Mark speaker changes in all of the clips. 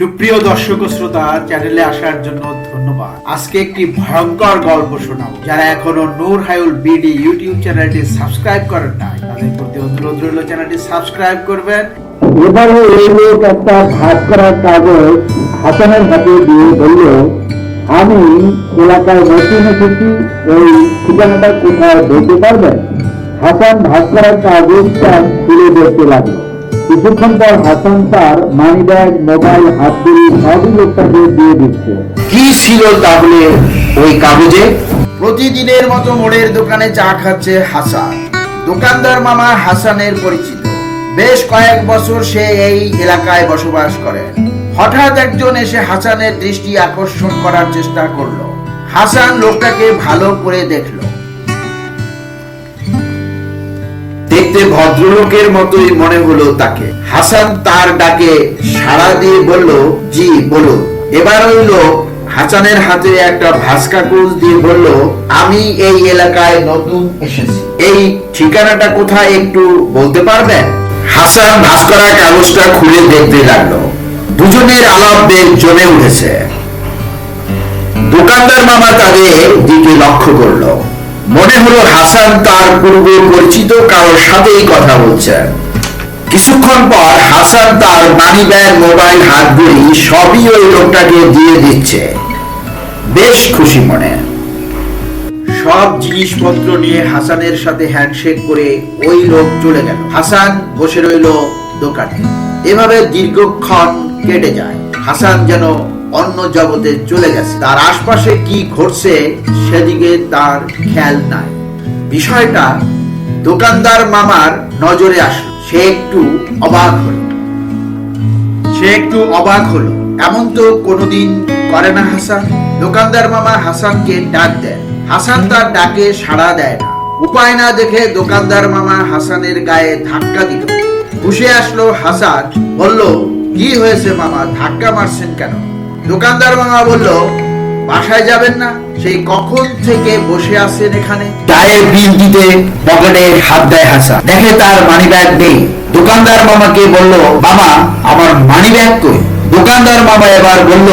Speaker 1: সুপ্রিয় দর্শক শ্রোতা চ্যানেলে আসার জন্য ধন্যবাদ। আজকে একটি ভয়ঙ্কর গল্প শোনাবো। যারা এখনও নূর হায়ুল বিডি ইউটিউব চ্যানেলটি সাবস্ক্রাইব করেন নাই, তাদের প্রতি অনুরোধ রইল চ্যানেলটি সাবস্ক্রাইব করবেন।
Speaker 2: এবারে এই লোক একটা ভাগ করার কাগজ হাতে দিয়ে বলল, আমি এলাকায় নতুন এসেছি ঠিকানাটা কোথায় বলতে পারবেন? হাসান ভাগ করার কাগজটা দেখতে লাগল। কিছুক্ষণ পর হাসান তার মানি ব্যাগ মোবাইল হাতগুলি সবই লোকটাকে দিয়ে দিচ্ছে।
Speaker 3: কি ছিল তাহলে ওই কাগজে?
Speaker 1: প্রতিদিনের মতো মোড়ের দোকানে চা খাচ্ছে হাসান। দোকানদার মামা হাসানের পরিচিত। বেশ কয়েক বছর সে এই এলাকায় বসবাস করে। হঠাৎ একজন এসে হাসানের দৃষ্টি আকর্ষণ করার চেষ্টা করল। হাসান লোকটাকে ভালো করে দেখল।
Speaker 3: দেখতে ভদ্রলোকের মতোই মনে হলো তাকে। হাসান তার ডাকে সাড়া দিয়ে বলল, জি, বলুন। এবার ওই লোক হাসানের হাতে একটা ভাস কাগজ দিয়ে বলল, আমি এই এলাকায় নতুন এসেছি। এই ঠিকানাটা কোথায় একটু বলতে পারবেন? হাসান ভাস করা কাগজটা খুলে দেখতে লাগল। দুজনের আলাপ বেশ জমে উঠেছে। দোকানদার মামা তাদের দিকে লক্ষ্য করল। মনে হলো হাসান তার পূর্ব পরিচিত, কারোর সাথেই কথা বলছেন। কিছুক্ষণ পর হাসান তার মানি ব্যাগ, মোবাইল, হাতগুলি সবই ওই লোকটাকে দিয়ে দিচ্ছে। বেশ খুশি মনে।
Speaker 1: সব জিনিসপত্র নিয়ে হাসানের সাথে হ্যান্ডশেক করে ওই লোক চলে গেল। হাসান বসে রইল দোকানে। এভাবে দীর্ঘক্ষণ কেটে যায়। হাসান যেন অন্য জগতে চলে গেছে। তার আশপাশে কি ঘটছে সেদিকে তার খেয়াল নাই। বিষয়টা দোকানদার মামার নজরে আসলো। সে একটু অবাক হলো। সে একটু অবাক হলো। এমন তো কোনোদিন করে না হাসান। দোকানদার মামা হাসানকে ডাক দেয় হাসান তার ডাকে সাড়া দেয় না। উপায় না দেখে দোকানদার মামা হাসানের গায়ে ধাক্কা দিল। বসে আসলো হাসান। বলল, কি হয়েছে মামা? ধাক্কা মারছেন কেন? দোকানদার মামা বলল, বাসায় যাবেন না, সেই কখন থেকে বসে আছেন এখানে?
Speaker 3: গায়ের বিল দিতে পকেটে হাত দেয় হাসা। দেখে তার মানি ব্যাগ নেই। দোকানদার মামাকে বলল, মামা, আমার মানি ব্যাগ কই? দোকানদার মামা এবার বলল,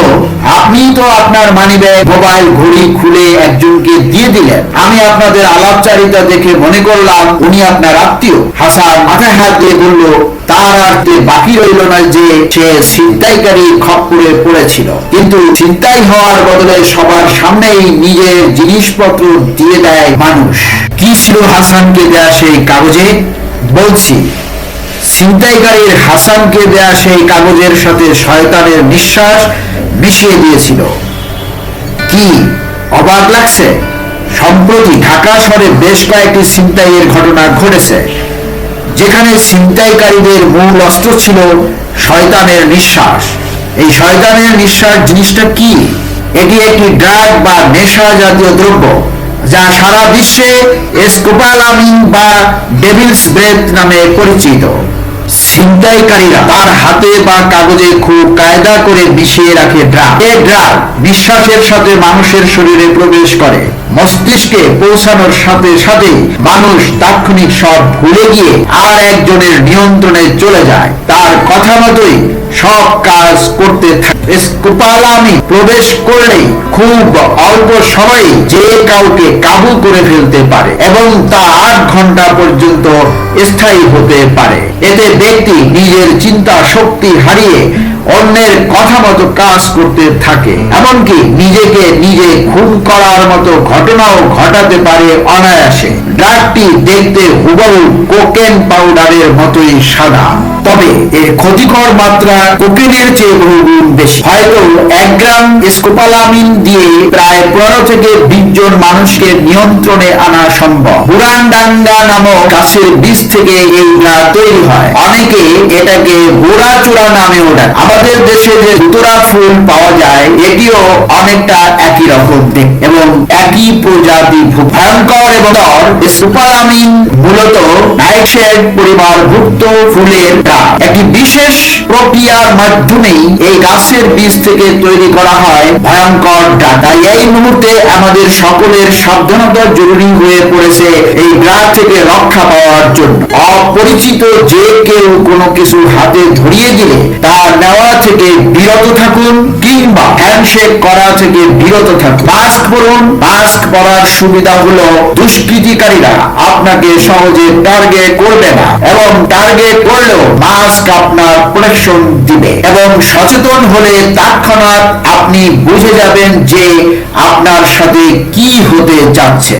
Speaker 3: আপনি তো আপনার মানি ব্যাগ মোবাইল, ঘড়ি খুলে একজনকে দিয়ে দিলেন। আমি আপনাদের আলাপচারিতা দেখে মনে করলাম, উনি আপনার আত্মীয়। হাসান মাথায় হাত দিয়ে বলল, তার আর তে বাকি রইল না যে সে ছিনতাইকারী খপ্পরে পড়েছিল। কিন্তু ছিনতাই হওয়ার বদলে সবার সামনেই নিজের জিনিসপত্র দিয়ে দেয় মানুষ। কি ছিল হাসানকে দেয়া সেই কাগজে? বলছি ছিনতাইকারীর হাসানকে দেয়া সেই কাগজের সাথে শয়তানের নিঃশ্বাস মিশিয়ে দিয়েছিল। কি অবাক লাগছে? সম্প্রতি ঢাকা শহরে বেশ কয়েকটি ছিনতাইয়ের ঘটনা ঘটেছে, যেখানে ছিনতাইকারীদের মূল অস্ত্র ছিল শয়তানের নিঃশ্বাস। এই শয়তানের নিঃশ্বাস জিনিসটা কি? এটি একটি ড্রাগ বা নেশা জাতীয় দ্রব্য, যা সারা বিশ্বে এসকোপালামিন বা ডেভিলস ব্রেথ নামে পরিচিত। ছিনতাইকারীরা তার হাতে বা কাগজে খুব কায়দা করে মিশিয়ে রাখে ড্রাগ। এই ড্রাগ নিঃশ্বাসের সাথে মানুষের শরীরে প্রবেশ করে। মস্তিষ্কে পৌঁছানোর সাথে সাথে মানুষ তাৎক্ষণিক সব ভুলে গিয়ে আর একজনের নিয়ন্ত্রণে চলে যায়। তার কথা মতোই সব কাজ করতে থাকে। স্কোপালামি প্রবেশ করলেই খুব অল্প সময়ে যে কাউকে কাবু করে ফেলতে পারে এবং তা আট ঘণ্টা পর্যন্ত স্থায়ী হতে পারে। এতে ব্যক্তি নিজের চিন্তা শক্তি হারিয়ে অন্যের কথা মতো কাজ করতে থাকে। এমনকি নিজেকে নিজে খুন করার মতো ঘটনাও ঘটাতে পারে অনায়াসে। ড্রাগটি দেখতে হুবহু কোকেন পাউডারের মতোই সাদা। তবে এর ক্ষতিকর মাত্রা কোকেনের চেয়ে বহুগুণ বেশি। হয়তো এক গ্রাম স্কোপালামিন দিয়ে প্রায় পনেরো থেকে বিশ জন মানুষকে নিয়ন্ত্রণে আনা সম্ভব। বুরানডাঙ্গা নামক গাছের বীজ থেকে এই তৈরি হয়। অনেকে এটাকে গোড়া চূড়া নামেও ডাকে। আমাদের দেশে যে দুতরা ফুল পাওয়া যায়, এটিও অনেকটা একই রকম এবং একই প্রজাতি ভয়ঙ্কর এবং সুপারামিন মূলত নাইটশেড পরিবারভুক্ত ফুলের ড্রাগ একটি বিশেষ প্রক্রিয়ার মাধ্যমেই এই গাছের বীজ থেকে তৈরি করা হয় ভয়ঙ্কর তাই এই মুহূর্তে আমাদের সকলের সাবধানতা জরুরি হয়ে পড়েছে এই ড্রাগ থেকে রক্ষা পাওয়ার জন্য। অপরিচিত যে কেউ কোনো কিছু হাতে ধরিয়ে দিলে তা নেওয়া থেকে বিরত থাকুন কিংবা হ্যান্ডশেক করা থেকে বিরত থাকুন। মাস্ক পরুন। মাস্ক পরার সুবিধা হলো দুষ্কৃতিকারীরা আপনাকে সহজে টার্গেট করবে না এবং টার্গেট করলেও মাস্ক আপনার প্রোটেকশন দিবে। এবং সচেতন হলে তৎক্ষণাৎ আপনি বুঝে যাবেন যে আপনার সাথে কি হতে যাচ্ছে।